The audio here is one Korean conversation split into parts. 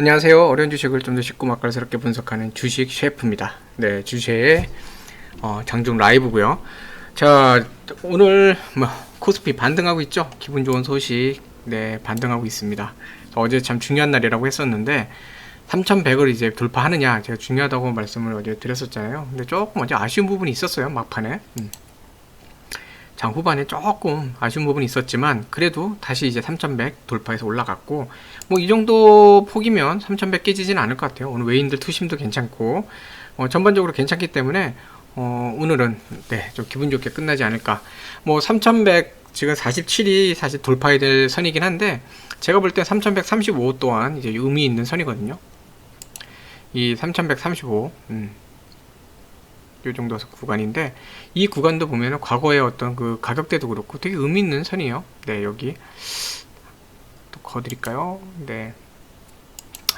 안녕하세요. 어려운 주식을 좀 더 쉽고 맛깔스럽게 분석하는 주식 셰프입니다. 네, 주제의 어, 장중 라이브고요. 자, 오늘 뭐 코스피 반등하고 있죠. 기분 좋은 소식. 네, 반등하고 있습니다. 어제 참 중요한 날이라고 했었는데 3,100을 이제 돌파하느냐 제가 중요하다고 말씀을 어제 드렸었잖아요. 근데 조금 어제 아쉬운 부분이 있었어요. 막판에. 음. 장 후반에 조금 아쉬운 부분이 있었지만 그래도 다시 이제 3100 돌파해서 올라갔고 뭐 이 정도 폭이면 3100 깨지진 않을 것 같아요. 오늘 외인들 투심도 괜찮고 어, 전반적으로 괜찮기 때문에 어, 오늘은 네, 좀 기분 좋게 끝나지 않을까. 뭐 3100 지금 47이 사실 돌파해야 될 선이긴 한데 제가 볼 때 3135 또한 이제 의미 있는 선이거든요. 이 3135. 음. 요 정도 구간인데 이 구간도 보면은 과거의 어떤 그 가격대도 그렇고 되게 의미 있는 선이에요. 네, 여기 또 거드릴까요? 네.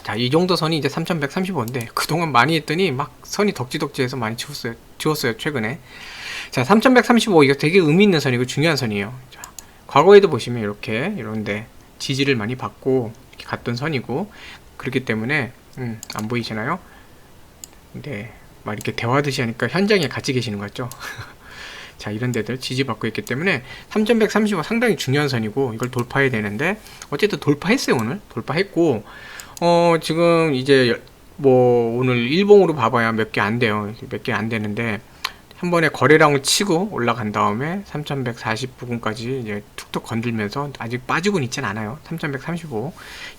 자, 이 정도 선이 이제 3135인데 그동안 많이 했더니 막 선이 덕지덕지해서 많이 지웠어요. 지웠어요, 최근에. 자, 3135 이거 되게 의미 있는 선이고 중요한 선이에요. 자, 과거에도 보시면 이렇게 이런데 지지를 많이 받고 갔던 선이고 그렇기 때문에 음, 안 보이시나요? 네. 막 이렇게 대화하듯이 하니까 현장에 같이 계시는 것 같죠? 자, 이런 데들 지지받고 있기 때문에 3135 상당히 중요한 선이고 이걸 돌파해야 되는데 어쨌든 돌파했어요, 오늘. 돌파했고 어, 지금 이제 뭐 오늘 일봉으로 봐봐야 몇 개 안 돼요. 몇 개 안 되는데 한 번에 거래량을 치고 올라간 다음에 3140 부분까지 이제 툭툭 건들면서 아직 빠지고는 있진 않아요. 3135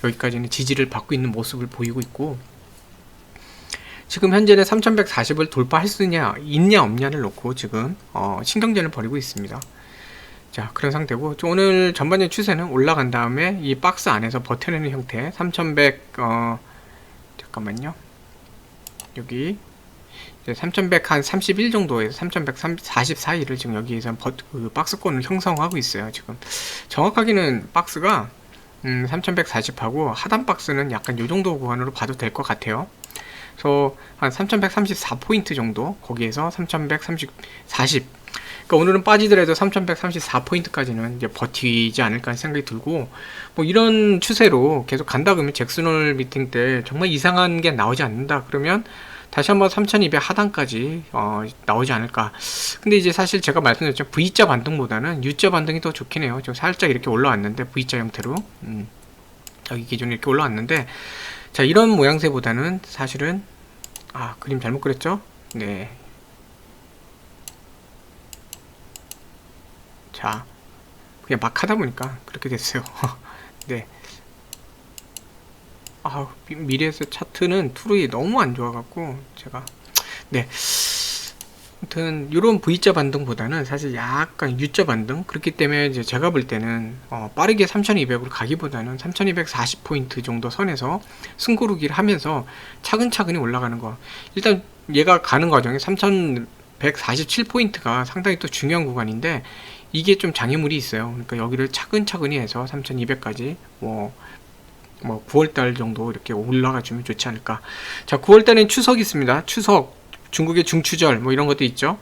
여기까지는 지지를 받고 있는 모습을 보이고 있고 지금 현재는 3140을 돌파할 수 있냐, 있냐 없냐를 놓고 지금 어, 신경전을 벌이고 있습니다. 자 그런 상태고 오늘 전반적인 추세는 올라간 다음에 이 박스 안에서 버텨내는 형태 3100 어, 잠깐만요. 여기 3100 한 31 정도에서 3144일을 지금 여기에서 버, 그 박스권을 형성하고 있어요 지금. 정확하게는 박스가 음, 3140하고 하단 박스는 약간 요 정도 구간으로 봐도 될 것 같아요 그래서 한 3134포인트 정도 거기에서 3130 40 그러니까 오늘은 빠지더라도 3134포인트까지는 이제 버티지 않을까 생각이 들고 뭐 이런 추세로 계속 간다 그러면 잭슨홀 미팅 때 정말 이상한 게 나오지 않는다 그러면 다시 한번 3200 하단까지 어, 나오지 않을까. 근데 이제 사실 제가 말씀드렸죠. V자 반등보다는 U자 반등이 더 좋긴 해요. 좀 살짝 이렇게 올라왔는데 V자 형태로 음, 여기 기준에 이렇게 올라왔는데 자 이런 모양새보다는 사실은 아 그림 잘못 그렸죠? 네. 자 그냥 막 하다 보니까 그렇게 됐어요. 네. 아 미래에서 차트는 툴이 너무 안 좋아갖고 제가 네 아무튼 이런 V자 반등보다는 사실 약간 U자 반등 그렇기 때문에 이제 제가 볼 때는 어, 빠르게 3200으로 가기보다는 3240포인트 정도 선에서 승고르기를 하면서 차근차근히 올라가는 거 일단 얘가 가는 과정에 3147포인트가 상당히 또 중요한 구간인데 이게 좀 장애물이 있어요 그러니까 여기를 차근차근히 해서 3200까지 뭐뭐 9월달 정도 이렇게 올라가 주면 좋지 않을까. 자, 9월달엔 추석이 있습니다. 추석, 중국의 중추절 뭐 이런 것도 있죠.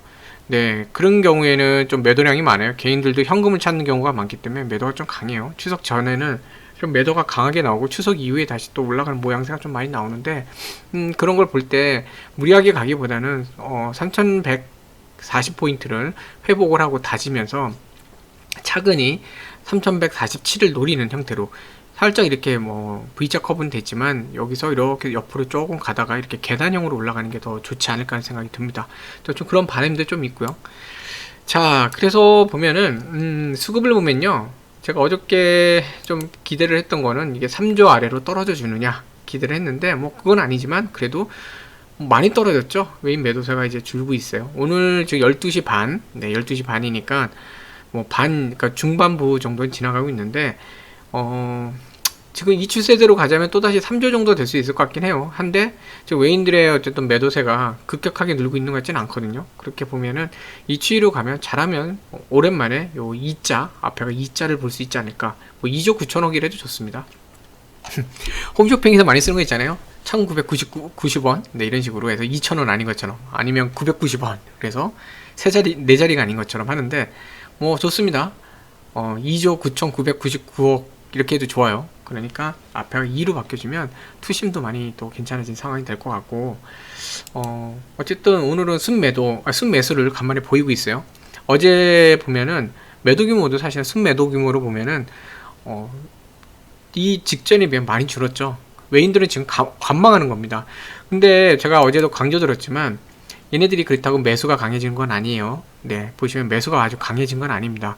네, 그런 경우에는 좀 매도량이 많아요. 개인들도 현금을 찾는 경우가 많기 때문에 매도가 좀 강해요. 추석 전에는 좀 매도가 강하게 나오고 추석 이후에 다시 또 올라가는 모양새가 좀 많이 나오는데 음, 그런 걸 볼 때 무리하게 가기보다는 어, 3140포인트를 회복을 하고 다지면서 차근히 3147을 노리는 형태로 살짝 이렇게 뭐 V자 커브는 됐지만 여기서 이렇게 옆으로 조금 가다가 이렇게 계단형으로 올라가는 게 더 좋지 않을까 하는 생각이 듭니다. 좀 그런 바람도 좀 있고요. 자, 그래서 보면은 음, 수급을 보면요. 제가 어저께 좀 기대를 했던 거는 이게 3조 아래로 떨어져 주느냐 기대를 했는데 뭐 그건 아니지만 그래도 많이 떨어졌죠. 외인 매도세가 이제 줄고 있어요. 오늘 지금 12시 반, 네, 12시 반이니까 뭐 반, 그러니까 중반부 정도는 지나가고 있는데 어, 지금 이 추세대로 가자면 또다시 3조 정도 될 수 있을 것 같긴 해요. 한데, 지금 외인들의 어쨌든 매도세가 급격하게 늘고 있는 것 같지는 않거든요. 그렇게 보면은 이 추이로 가면 잘하면 오랜만에 요 2자, 앞에가 2자를 볼 수 있지 않을까. 뭐 2조 9천억이라도 좋습니다. 홈쇼핑에서 많이 쓰는 거 있잖아요. 1990원. 네, 이런 식으로 해서 2,000원 아닌 것처럼. 아니면 990원. 그래서 세 자리, 네 자리가 아닌 것처럼 하는데, 뭐 좋습니다. 어, 2조 9,999억 이렇게 해도 좋아요. 그러니까 앞에가 2로 바뀌어주면 투심도 많이 또 괜찮아진 상황이 될 것 같고 어 어쨌든 오늘은 순매도 아, 순매수를 간만에 보이고 있어요. 어제 보면은 매도 규모도 사실 순매도 규모로 보면은 어, 이 직전에 비해 많이 줄었죠. 외인들은 지금 가- 관망하는 겁니다. 근데 제가 어제도 강조드렸지만 얘네들이 그렇다고 매수가 강해진 건 아니에요. 네, 보시면 매수가 아주 강해진 건 아닙니다.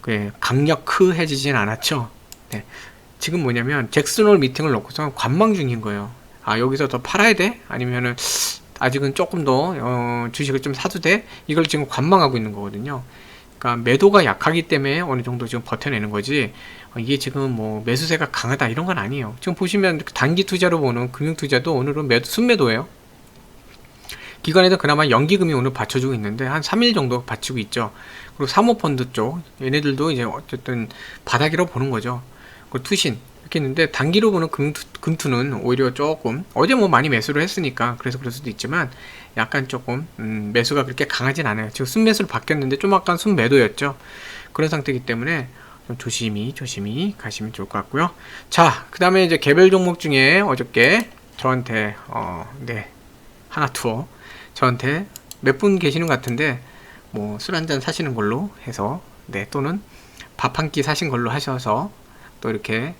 그 강력해지진 않았죠. 네, 지금 뭐냐면 잭슨홀 미팅을 놓고서 관망 중인 거예요. 아 여기서 더 팔아야 돼? 아니면은 아직은 조금 더 어, 주식을 좀 사도 돼? 이걸 지금 관망하고 있는 거거든요. 그러니까 매도가 약하기 때문에 어느 정도 지금 버텨내는 거지 어, 이게 지금 뭐 매수세가 강하다 이런 건 아니에요. 지금 보시면 단기 투자로 보는 금융 투자도 오늘은 매도 순매도예요. 기관에도 그나마 연기금이 오늘 받쳐주고 있는데 한 3일 정도 받치고 있죠. 그리고 사모펀드 쪽 얘네들도 이제 어쨌든 바닥이라고 보는 거죠. 그 투신 이렇게 있는데 단기로 보는 금투, 금투 는 오히려 조금 어제 뭐 많이 매수를 했으니까 그래서 그럴 수도 있지만 약간 조금 음, 매수가 그렇게 강하진 않아요. 지금 순매수로 바뀌었는데 좀 약간 순매도였죠. 그런 상태이기 때문에 좀 조심히 조심히 가시면 좋을 것 같고요. 자, 그 다음에 이제 개별 종목 중에 어저께 저한테 어, 네 하나 투어 저한테 몇 분 계시는 것 같은데 뭐 술 한 잔 사시는 걸로 해서 네 또는 밥 한 끼 사신 걸로 하셔서 또 이렇게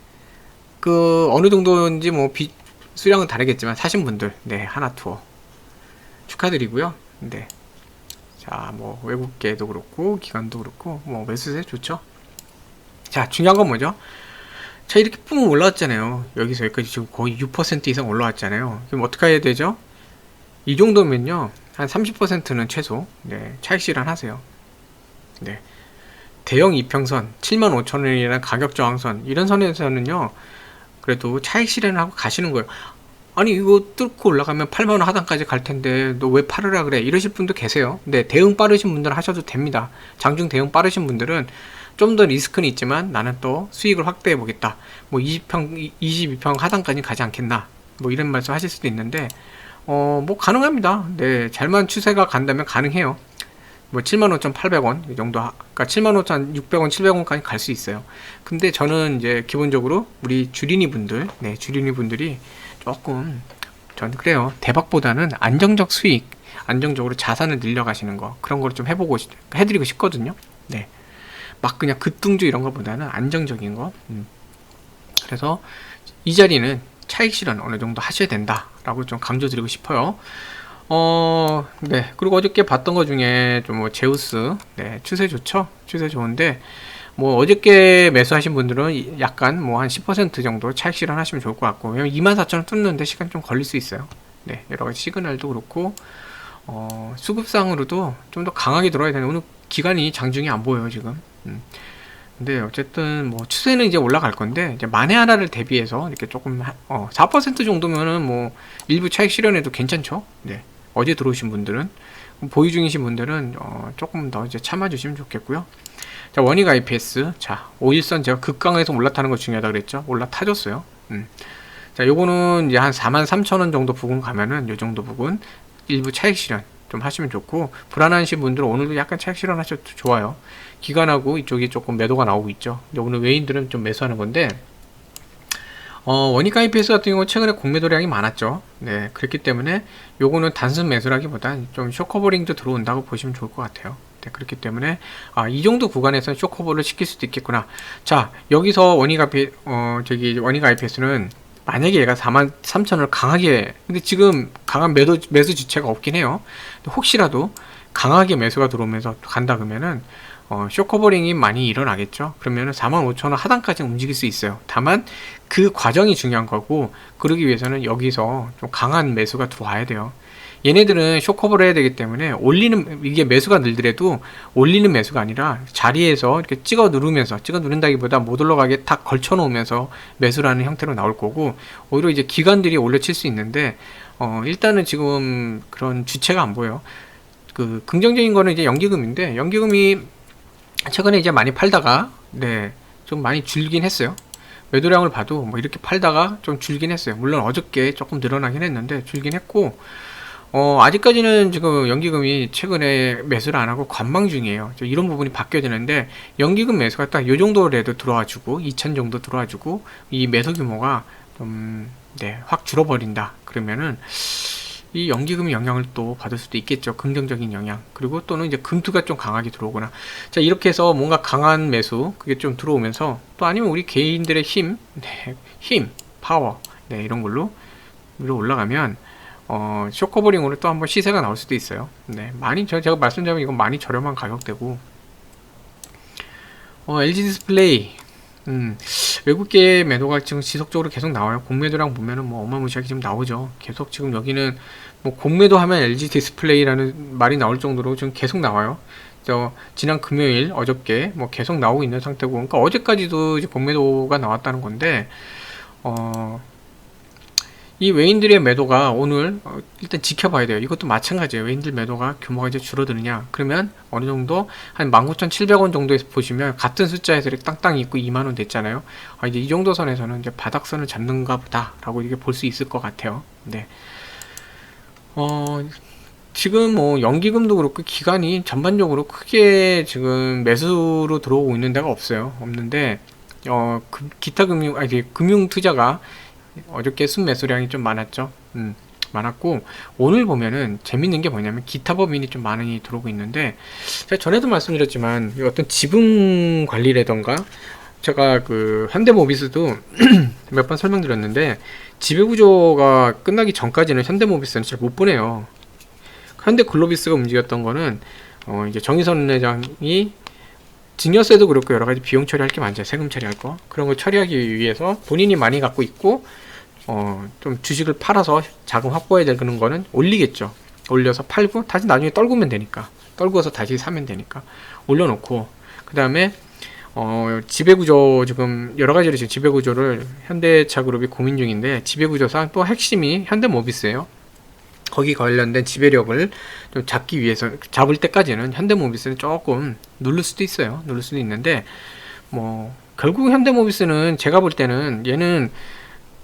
그 어느 정도인지 뭐 비, 수량은 다르겠지만 사신 분들 네 하나 투어 축하드리고요. 네. 자, 뭐 외국계도 그렇고 기관도 그렇고 뭐 매수세 좋죠. 자, 중요한 건 뭐죠? 자, 이렇게 뿡 올라왔잖아요. 여기서 여기까지 지금 거의 6% 이상 올라왔잖아요. 그럼 어떻게 해야 되죠? 이 정도면요. 한 30%는 최소 네, 차익 실현하세요. 네. 대형 이평선 75,000원이라는 가격 저항선 이런 선에서는요. 그래도 차익 실현을 하고 가시는 거예요. 아니 이거 뚫고 올라가면 8만 원 하단까지 갈 텐데 너 왜 팔으라 그래 이러실 분도 계세요. 근데 대응 빠르신 분들은 하셔도 됩니다. 장중 대응 빠르신 분들은 좀 더 리스크는 있지만 나는 또 수익을 확대해 보겠다. 뭐 20평 22평 하단까지 가지 않겠나. 뭐 이런 말씀 하실 수도 있는데 어 뭐 가능합니다. 네 잘만 추세가 간다면 가능해요. 뭐 75,800원 이 정도 하- 그러니까 75,600원 700원까지 갈 수 있어요. 근데 저는 이제 기본적으로 우리 주린이 분들 네 주린이 분들이 조금 저는 그래요. 대박보다는 안정적 수익, 안정적으로 자산을 늘려가시는 거 그런 걸 좀 해보고 싶- 해드리고 싶거든요. 네, 막 그냥 급등주 이런 것보다는 안정적인 거. 음. 그래서 이 자리는 차익 실현 어느 정도 하셔야 된다라고 좀 강조드리고 싶어요. 어, 네. 그리고 어저께 봤던 것 중에 좀 뭐 제우스, 네, 추세 좋죠? 추세 좋은데, 뭐 어저께 매수하신 분들은 이- 약간 뭐 한 10% 정도 차익 실현하시면 좋을 것 같고, 왜냐면 24,000원 뚫는데 시간 좀 걸릴 수 있어요. 네, 여러 가지 시그널도 그렇고, 어, 수급상으로도 좀 더 강하게 들어야 되는 오늘 기간이 장중에 안 보여요, 지금. 음. 근데 어쨌든 뭐 추세는 이제 올라갈 건데 이제 만에 하나를 대비해서 이렇게 조금 하- 어, 4% 정도면은 뭐 일부 차익 실현해도 괜찮죠. 네. 어제 들어오신 분들은 보유 중이신 분들은 어, 조금 더 이제 참아주시면 좋겠고요. 자 원익 IPS 자 5일선 제가 극강에서 올라타는 거 중요하다 그랬죠. 올라타줬어요. 음. 자 요거는 이제 한 43,000원 정도 부근 가면은 요 정도 부근 일부 차익 실현 좀 하시면 좋고 불안하신 분들은 오늘도 약간 차익 실현 하셔도 좋아요. 기관하고 이쪽이 조금 매도가 나오고 있죠. 근데 오늘 외인들은 좀 매수하는 건데 어, 원익 IPS 같은 경우 최근에 공매 도량이 많았죠. 네, 그렇기 때문에 요거는 단순 매수라기보다 좀 쇼커버링도 들어온다고 보시면 좋을 것 같아요. 네, 그렇기 때문에 아, 이 정도 구간에서는 쇼커버를 시킬 수도 있겠구나. 자, 여기서 원익 IP 어, 저기 원익 IPS는 만약에 얘가 4만 3천을 강하게 근데 지금 강한 매도 매수 주체가 없긴 해요. 혹시라도 강하게 매수가 들어오면서 간다 그러면은 어, 쇼커버링이 많이 일어나겠죠. 그러면은 45,000원 하단까지 움직일 수 있어요. 다만 그 과정이 중요한 거고 그러기 위해서는 여기서 좀 강한 매수가 들어와야 돼요. 얘네들은 쇼커버를 해야 되기 때문에 올리는 이게 매수가 늘더라도 올리는 매수가 아니라 자리에서 이렇게 찍어 누르면서 찍어 누른다기보다 못 올라가게 탁 걸쳐 놓으면서 매수라는 형태로 나올 거고 오히려 이제 기관들이 올려칠 수 있는데 어 일단은 지금 그런 주체가 안 보여. 그 긍정적인 거는 이제 연기금인데 연기금이 최근에 이제 많이 팔다가 네 좀 많이 줄긴 했어요. 매도량을 봐도 뭐 이렇게 팔다가 좀 줄긴 했어요. 물론 어저께 조금 늘어나긴 했는데 줄긴 했고 어, 아직까지는 지금 연기금이 최근에 매수를 안 하고 관망 중이에요. 저 이런 부분이 바뀌어야 되는데 연기금 매수가 딱 요 정도라도 들어와주고 2천 정도 들어와주고 이 매수 규모가 좀 네, 확 줄어버린다. 그러면은 이 연기금이 영향을 또 받을 수도 있겠죠. 긍정적인 영향. 그리고 또는 이제 금투가 좀 강하게 들어오거나. 자, 이렇게 해서 뭔가 강한 매수, 그게 좀 들어오면서 또 아니면 우리 개인들의 힘, 네, 힘, 파워, 네, 이런 걸로 위로 올라가면 어, 쇼커버링으로 또 한번 시세가 나올 수도 있어요. 네, 많이 저 제가 말씀드리면 이건 많이 저렴한 가격대고 어, LG 디스플레이 음, 외국계 매도가 지금 지속적으로 계속 나와요. 공매도랑 보면은 뭐 어마무시하게 지금 나오죠. 계속 지금 여기는 뭐 공매도 하면 LG 디스플레이라는 말이 나올 정도로 지금 계속 나와요. 저 지난 금요일 어저께 뭐 계속 나오고 있는 상태고 그러니까 어제까지도 공매도가 나왔다는 건데 어, 이 외인들의 매도가 오늘 어, 일단 지켜봐야 돼요. 이것도 마찬가지예요. 외인들 매도가 규모가 이제 줄어드느냐? 그러면 어느 정도 한 19,700원 정도에서 보시면 같은 숫자에서 이렇게 땅땅 있고 2만 원 됐잖아요. 아, 이제 이 정도 선에서는 이제 바닥선을 잡는가 보다라고 이게 볼 수 있을 것 같아요. 네. 어, 지금 뭐 연기금도 그렇고 기간이 전반적으로 크게 지금 매수로 들어오고 있는 데가 없어요. 없는데 어, 그 기타 금융 아니 금융 투자가 어저께 순매수량이 좀 많았죠. 음, 많았고 오늘 보면은 재밌는 게 뭐냐면 기타 법인이 좀 많이 들어오고 있는데 제가 전에도 말씀드렸지만 이 어떤 지분 관리라던가 제가 그 현대모비스도 몇 번 설명드렸는데 지배구조가 끝나기 전까지는 현대모비스는 잘 못 보내요. 현대 글로비스가 움직였던 거는 어 이제 정의선 회장이 증여세도 그렇고 여러 가지 비용 처리할 게 많죠. 세금 처리할 거. 그런 걸 처리하기 위해서 본인이 많이 갖고 있고 어, 좀 주식을 팔아서 자금 확보해야 될 그런 거는 올리겠죠. 올려서 팔고 다시 나중에 떨구면 되니까. 떨구어서 다시 사면 되니까. 올려놓고 그 다음에 어, 지배구조 지금 여러 가지로 지금 지배구조를 현대차 그룹이 고민 중인데 지배구조상 또 핵심이 현대모비스예요. 거기 관련된 지배력을 좀 잡기 위해서 잡을 때까지는 현대모비스는 조금 누를 수도 있어요. 누를 수도 있는데 뭐 결국 현대모비스는 제가 볼 때는 얘는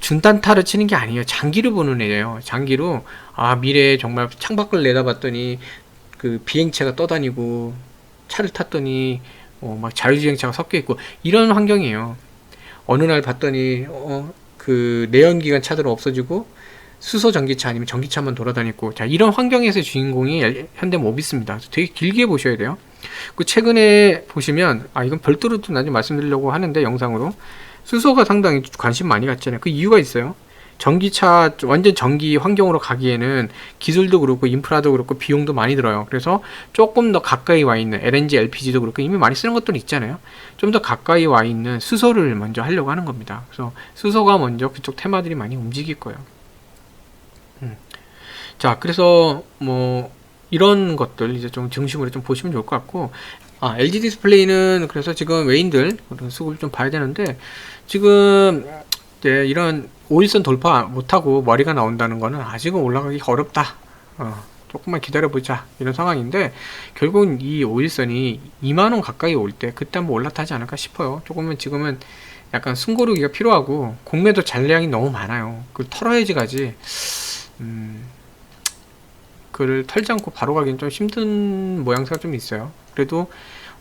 준단타를 치는 게 아니에요. 장기로 보는 애예요. 장기로 아 미래에 정말 창밖을 내다봤더니 그 비행체가 떠다니고 차를 탔더니 어, 막 자율주행차가 섞여 있고 이런 환경이에요. 어느 날 봤더니 어, 그 내연기관 차들은 없어지고 수소 전기차 아니면 전기차만 돌아다니고 자 이런 환경에서의 주인공이 현대 모비스입니다. 되게 길게 보셔야 돼요. 그 최근에 보시면 아 이건 별도로 좀 나중에 말씀드리려고 하는데 영상으로 수소가 상당히 관심 많이 갖잖아요. 그 이유가 있어요. 전기차 완전 전기 환경으로 가기에는 기술도 그렇고 인프라도 그렇고 비용도 많이 들어요. 그래서 조금 더 가까이 와 있는 LNG, LPG도 그렇고 이미 많이 쓰는 것들이 있잖아요. 좀 더 가까이 와 있는 수소를 먼저 하려고 하는 겁니다. 그래서 수소가 먼저 그쪽 테마들이 많이 움직일 거예요. 자, 그래서 뭐 이런 것들 이제 좀 중심으로 좀 보시면 좋을 것 같고 아, LG 디스플레이는 그래서 지금 외인들 수급을 좀 봐야 되는데 지금 네, 이런 5일선 돌파 못하고 머리가 나온다는 거는 아직은 올라가기 어렵다. 어, 조금만 기다려보자. 이런 상황인데, 결국은 이 5일선이 2만원 가까이 올 때, 그때 한번 올라타지 않을까 싶어요. 조금은 지금은 약간 숨고르기가 필요하고, 공매도 잔량이 너무 많아요. 그걸 털어야지 가지. 음, 그를 털지 않고 바로 가기는 좀 힘든 모양새가 좀 있어요. 그래도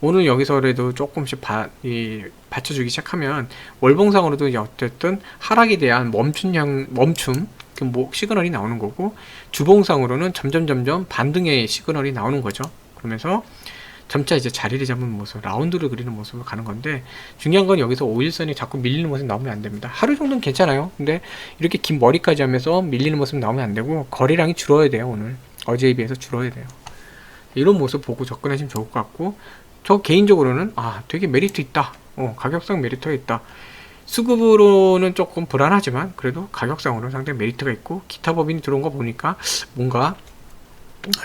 오늘 여기서라도 조금씩 바, 이, 받쳐주기 시작하면 월봉상으로도 어쨌든 하락에 대한 멈춘형 멈춤 그 뭐 시그널이 나오는 거고 주봉상으로는 점점 점점 반등의 시그널이 나오는 거죠. 그러면서 점차 이제 자리를 잡는 모습, 라운드를 그리는 모습을 가는 건데 중요한 건 여기서 5일선이 자꾸 밀리는 모습 나오면 안 됩니다. 하루 정도는 괜찮아요. 근데 이렇게 긴 머리까지 하면서 밀리는 모습 나오면 안 되고 거래량이 줄어야 돼요. 오늘 어제에 비해서 줄어야 돼요. 이런 모습 보고 접근하시면 좋을 것 같고 저 개인적으로는 아 되게 메리트 있다. 어, 가격상 메리트가 있다. 수급으로는 조금 불안하지만 그래도 가격상으로는 상당히 메리트가 있고 기타 법인이 들어온 거 보니까 뭔가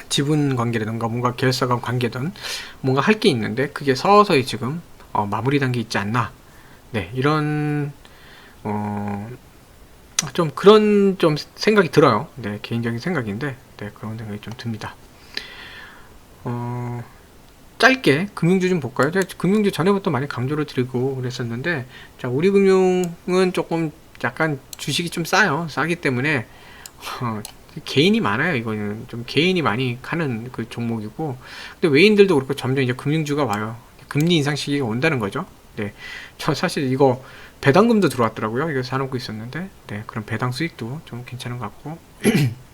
지분 관계라든가 뭔가 계열사 간 관계든 뭔가 할 게 있는데 그게 서서히 지금 어, 마무리 단계 있지 않나. 네 이런 어, 좀 그런 좀 생각이 들어요. 네 개인적인 생각인데 네 그런 생각이 좀 듭니다. 어. 짧게 금융주 좀 볼까요? 제가 금융주 전에부터 많이 강조를 드리고 그랬었는데 자 우리 금융은 조금 약간 주식이 좀 싸요 싸기 때문에 어, 개인이 많아요. 이거는 좀 개인이 많이 가는 그 종목이고, 근데 외인들도 그렇고 점점 이제 금융주가 와요. 금리 인상 시기가 온다는 거죠. 네, 저 사실 이거 배당금도 들어왔더라고요. 이거 사놓고 있었는데, 네, 그런 배당 수익도 좀 괜찮은 것 같고.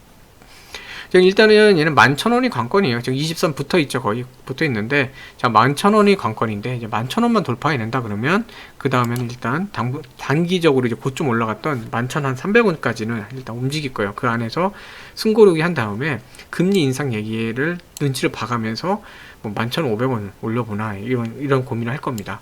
지금 일단은 얘는 11,000원이 관건이에요. 지금 23 붙어 있죠. 거의 붙어 있는데, 자, 11,000원이 관건인데, 이제 11,000원만 돌파해 낸다 그러면, 그 다음에는 일단 당, 단기적으로 이제 고점 올라갔던 11,300원까지는 일단 움직일 거예요. 그 안에서 승고르기 한 다음에 금리 인상 얘기를 눈치를 봐가면서 뭐 11,500원 올려보나, 이런, 이런 고민을 할 겁니다.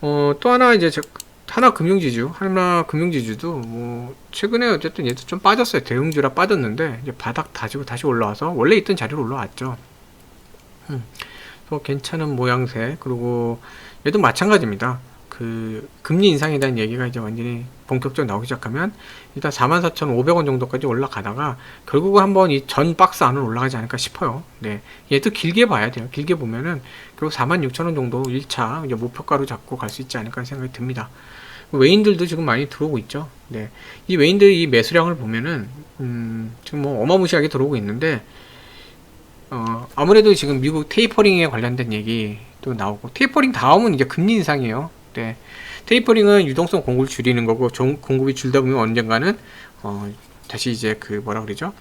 어, 또 하나 이제 저, 하나 금융지주, 하나 금융지주도 뭐 최근에 어쨌든 얘도 좀 빠졌어요. 대응주라 빠졌는데 이제 바닥 다지고 다시 올라와서 원래 있던 자리로 올라왔죠. 음, 또 괜찮은 모양새 그리고 얘도 마찬가지입니다. 그 금리 인상에 대한 얘기가 이제 완전히 본격적으로 나오기 시작하면 일단 44,500원 정도까지 올라가다가 결국은 한번 이 전 박스 안으로 올라가지 않을까 싶어요. 네. 얘도 길게 봐야 돼요. 길게 보면은 결국 46,000원 정도 1차 이제 목표가로 잡고 갈 수 있지 않을까 생각이 듭니다. 외인들도 지금 많이 들어오고 있죠. 네. 이 외인들 이 매수량을 보면은 음, 지금 뭐 어마무시하게 들어오고 있는데 어, 아무래도 지금 미국 테이퍼링에 관련된 얘기도 나오고 테이퍼링 다음은 이제 금리 인상이에요. 네. 테이퍼링은 유동성 공급을 줄이는 거고 종, 공급이 줄다 보면 언젠가는 어, 다시 이제 그 뭐라 그러죠?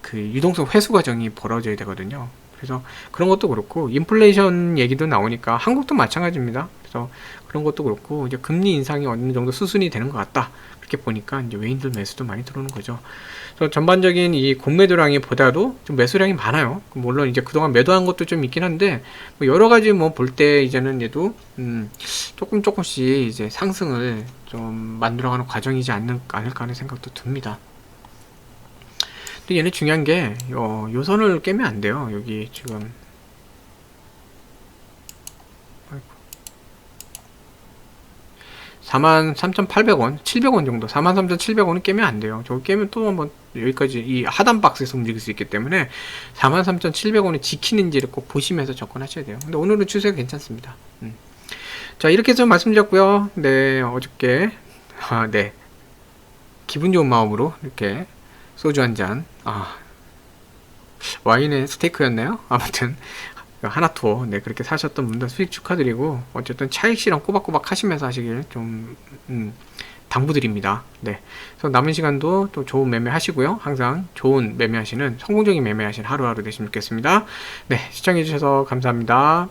그 유동성 회수 과정이 벌어져야 되거든요. 그래서 그런 것도 그렇고 인플레이션 얘기도 나오니까 한국도 마찬가지입니다. 그래서 그런 것도 그렇고 이제 금리 인상이 어느 정도 수순이 되는 것 같다. 그렇게 보니까 이제 외인들 매수도 많이 들어오는 거죠. 그래서 전반적인 이 공매도량이 보다도 좀 매수량이 많아요. 물론 이제 그동안 매도한 것도 좀 있긴 한데 뭐 여러 가지 뭐 볼 때 이제는 얘도 음 조금 조금씩 이제 상승을 좀 만들어가는 과정이지 않을까 하는 생각도 듭니다. 근데 얘는 중요한 게 어, 요선을 깨면 안 돼요. 여기 지금 43,800원, 700원 정도, 43,700원은 깨면 안 돼요. 저거 깨면 또 한번 여기까지 이 하단 박스에서 움직일 수 있기 때문에 43,700원을 지키는지를 꼭 보시면서 접근하셔야 돼요. 근데 오늘은 추세가 괜찮습니다. 음. 자, 이렇게 해서 말씀드렸고요. 네, 어저께, 아, 네. 기분 좋은 마음으로 이렇게 소주 한 잔, 아, 와인의 스테이크였나요? 아무튼 하나 투어 네 그렇게 사셨던 분들 수익 축하드리고 어쨌든 차익 실험 꼬박꼬박 하시면서 하시길 좀 음, 당부드립니다. 네. 그래서 남은 시간도 또 좋은 매매 하시고요. 항상 좋은 매매 하시는 성공적인 매매 하시는 하루하루 되시면 좋겠습니다. 네. 시청해 주셔서 감사합니다.